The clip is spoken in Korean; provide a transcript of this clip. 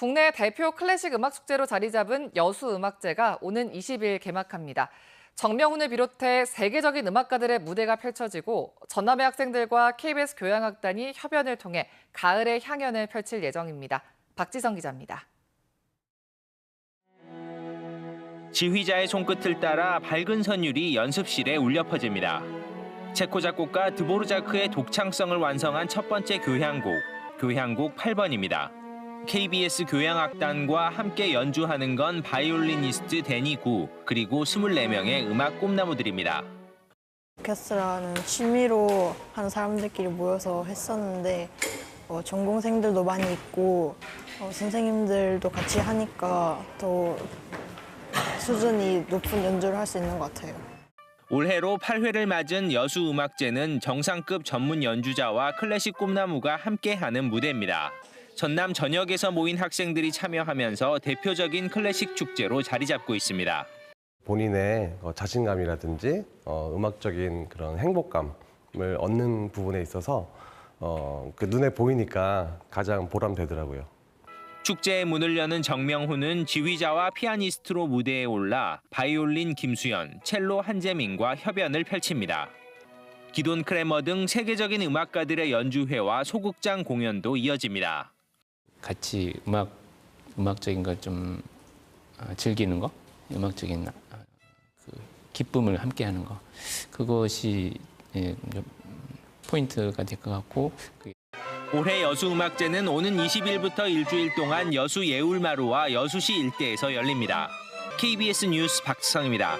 국내 대표 클래식 음악 축제로 자리 잡은 여수 음악제가 오는 20일 개막합니다. 정명훈을 비롯해 세계적인 음악가들의 무대가 펼쳐지고 전남의 학생들과 KBS 교향악단이 협연을 통해 가을의 향연을 펼칠 예정입니다. 박지성 기자입니다. 지휘자의 손끝을 따라 밝은 선율이 연습실에 울려 퍼집니다. 체코 작곡가 드보르자크의 독창성을 완성한 첫 번째 교향곡, 교향곡 8번입니다. KBS 교향악단과 함께 연주하는 건 바이올리니스트 데니 구, 그리고 24명의 음악 꿈나무들입니다. 오케스트라는 취미로 하는 사람들끼리 모여서 했었는데 어, 전공생들도 많이 있고 어, 선생님들도 같이 하니까 더 수준이 높은 연주를 할 수 있는 것 같아요. 올해로 8회를 맞은 여수음악제는 정상급 전문 연주자와 클래식 꿈나무가 함께하는 무대입니다. 전남 전역에서 모인 학생들이 참여하면서 대표적인 클래식 축제로 자리 잡고 있습니다. 본인의 어, 자신감이라든지 어, 음악적인 그런 행복감을 얻는 부분에 있어서 어, 그 눈에 보이니까 가장 보람되더라고요. 축제의 문을 여는 정명훈은 지휘자와 피아니스트로 무대에 올라 바이올린 김수연, 첼로 한재민과 협연을 펼칩니다. 기돈 크레머 등 세계적인 음악가들의 연주회와 소극장 공연도 이어집니다. 같이 음악 음악적인 걸 좀 즐기는 거, 음악적인 아, 그 기쁨을 함께 하는 거. 그것이 예, 좀 포인트가 될 것 같고 그 올해 여수음악제는 오는 20일부터 일주일 동안 여수 예울마루와 여수시 일대에서 열립니다. KBS 뉴스 박지성입니다.